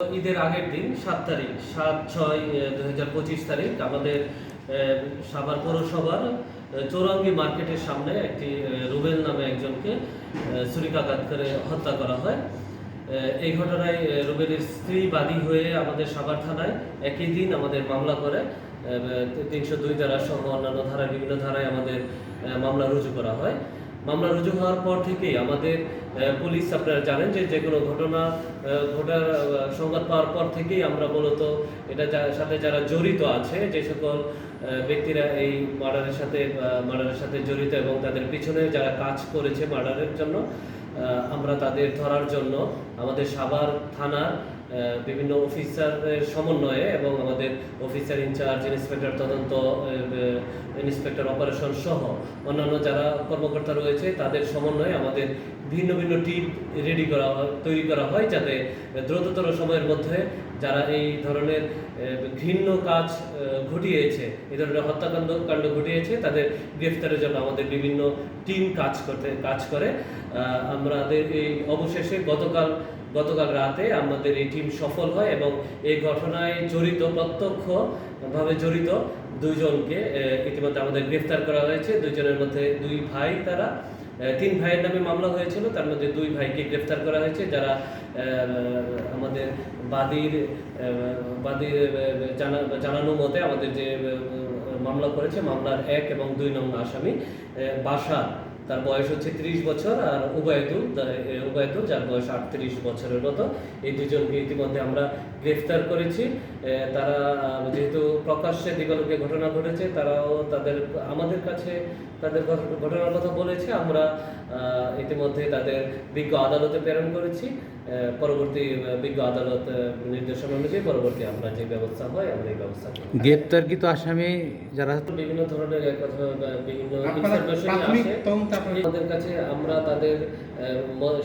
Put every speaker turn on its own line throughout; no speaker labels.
ঈদের আগের দিন, সাত তারিখ, সাত ছয় দু হাজার পঁচিশ তারিখ, আমাদের সাভার পৌরসভার চৌরঙ্গি মার্কেটের সামনে একটি রুবেল নামে একজনকে ছুরিকাঘাত করে হত্যা করা হয়। এই ঘটনায় রুবেলের স্ত্রী বাদী হয়ে আমাদের সাভার থানায় একই দিন আমাদের মামলা করে। তিনশো দুই ধারা সহ অন্যান্য ধারায় বিভিন্ন ধারায় আমাদের মামলা রুজু করা হয়। মামলা রুজু হওয়ার পর থেকেই আমাদের পুলিশ, আপনারা জানেন যে যে কোনো ঘটনা ঘটার সংবাদ পাওয়ার পর থেকেই আমরা মূলত এটা সাথে যারা জড়িত আছে, যে সকল ব্যক্তিরা এই মার্ডারের সাথে মার্ডারের সাথে জড়িত এবং তাদের পিছনে যারা কাজ করেছে মার্ডারের জন্য আমরা তাদের ধরার জন্য আমাদের সাভার থানার বিভিন্ন অফিসারের সমন্বয়ে এবং আমাদের অফিসার ইনচার্জ, ইন্সপেক্টর তদন্ত ইন্সপেক্টর অপারেশন সহ অন্যান্য যারা কর্মকর্তা রয়েছে, তাদের সমন্বয়ে আমাদের ভিন্ন ভিন্ন টিম রেডি করা, তৈরি করা হয় যাতে দ্রুততর সময়ের মধ্যে যারা এই ধরনের ঘৃণ্য কাজ ঘটিয়েছে, এই ধরনের হত্যাকাণ্ড, কাণ্ড ঘটিয়েছে, তাদের গ্রেফতারের জন্য আমাদের বিভিন্ন টিম কাজ করতে, কাজ করে। আমাদের এই অবশেষে গতকাল গতকাল রাতে আমাদের এই টিম সফল হয় এবং এই ঘটনায় জড়িত, প্রত্যক্ষভাবে জড়িত দুইজনকে ইতিমধ্যে আমাদের গ্রেফতার করা হয়েছে। দুইজনের মধ্যে দুই ভাই তারা তিন ভাইয়ের নামে মামলা হয়েছিল, তার মধ্যে দুই ভাইকে গ্রেফতার করা হয়েছে, যারা আমাদের বাদীর বাদীর জানা, জানানো মতে আমাদের যে মামলা করেছে, মামলার এক এবং দুই নং আসামি বাসা তার বয়স হচ্ছে ত্রিশ বছর আর উবায়দুল উবায়দুল, যার বয়স আটত্রিশ বছরের মতো, এই দুজনকে ইতিমধ্যে আমরা গ্রেফতার করেছি। তারা যেহেতু প্রকাশ্যে দিগলকে ঘটনা ঘটেছে, তারাও তাদের, আমাদের কাছে তাদের ঘট- ঘটনার কথা বলেছে। আমরা ইতিমধ্যে তাদের বিজ্ঞ আদালতে প্রেরণ করেছি। পরবর্তী বিজ্ঞ আদালত নির্দেশনা অনুযায়ী পরবর্তী আমরা যে ব্যবস্থা হয় আমরা এই ব্যবস্থা করি
গ্রেপ্তারকৃত আসামি যারা
বিভিন্ন ধরনের কথা বিভিন্ন আমাদের কাছে আমরা তাদের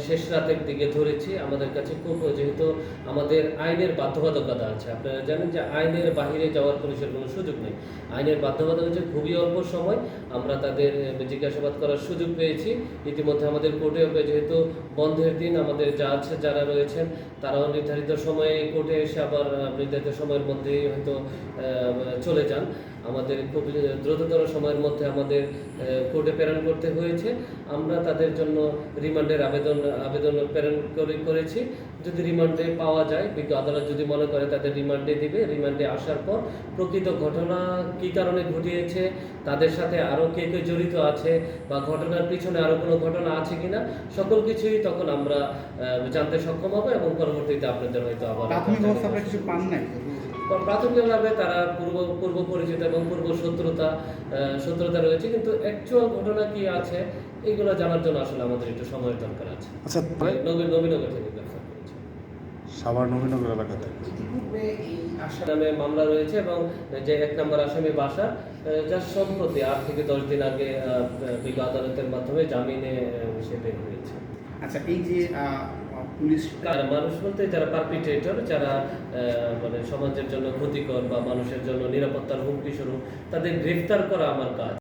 শেষ রাতের দিকে ধরেছি। আমাদের কাছে খুব যেহেতু আমাদের আইনের বাধ্যবাধকতা আছে। আপনারা জানেন যে আইনের বাহিরে যাওয়ার পুলিশের কোনো সুযোগ নেই। আইনের বাধ্যবাধকতা হচ্ছে খুবই অল্প সময়। আমরা তাদের জিজ্ঞাসাবাদ করার সুযোগ পেয়েছি। ইতিমধ্যে আমাদের কোর্টে যেহেতু বন্ধের দিন আমাদের জাজ যারা রয়েছেন তারাও নির্ধারিত সময়ে কোর্টে এসে আবার নির্ধারিত সময়ের মধ্যেই হয়তো চলে যান। আমাদের খুব দ্রুততর সময়ের মধ্যে আমাদের কোর্টে প্রেরণ করতে হয়েছে। আমরা তাদের জন্য রিমান্ডের আবেদন আবেদন প্রেরণ করে, করেছি। যদি রিমান্ডে পাওয়া যায়, বিজ্ঞ আদালত যদি মনে করে তাদের রিমান্ডে দিবে, রিমান্ডে আসার পর প্রকৃত ঘটনা কী কারণে ঘটিয়েছে, তাদের সাথে আরও কে কে জড়িত আছে বা ঘটনার পিছনে আরও কোনো ঘটনা আছে কিনা, সকল কিছুই তখন আমরা জানতে সক্ষম হব এবং পরবর্তীতে আপনাদের হয়তো আবার প্রাথমিকভাবে তারা পূর্ব পূর্ব পরিচিত এবং পূর্ব শত্রুতা শত্রুতা রয়েছে। কিন্তু অ্যাকচুয়াল ঘটনা কি আছে এইগুলো জানার জন্য আসলে আমাদের একটু সময়ের দরকার আছে।
আচ্ছা
নবীন নবীনগর থেকে
সাভার নবীনগর এলাকাতে
নামে মামলা রয়েছে এবং যে এক নম্বর আসামি বাসা যার সম্প্রতি আট থেকে দশ দিন আগে আহ, বিজ্ঞ আদালতের মাধ্যমে জামিনে সে বের হয়েছে।
আচ্ছা এই যে পুলিশ
আর মানুষ বলতে যারা পারপিটেটর যারা মানে সমাজের জন্য ক্ষতিকর বা মানুষের জন্য নিরাপত্তার হুমকি স্বরূপ, তাদের গ্রেফতার করা আমার কাজ।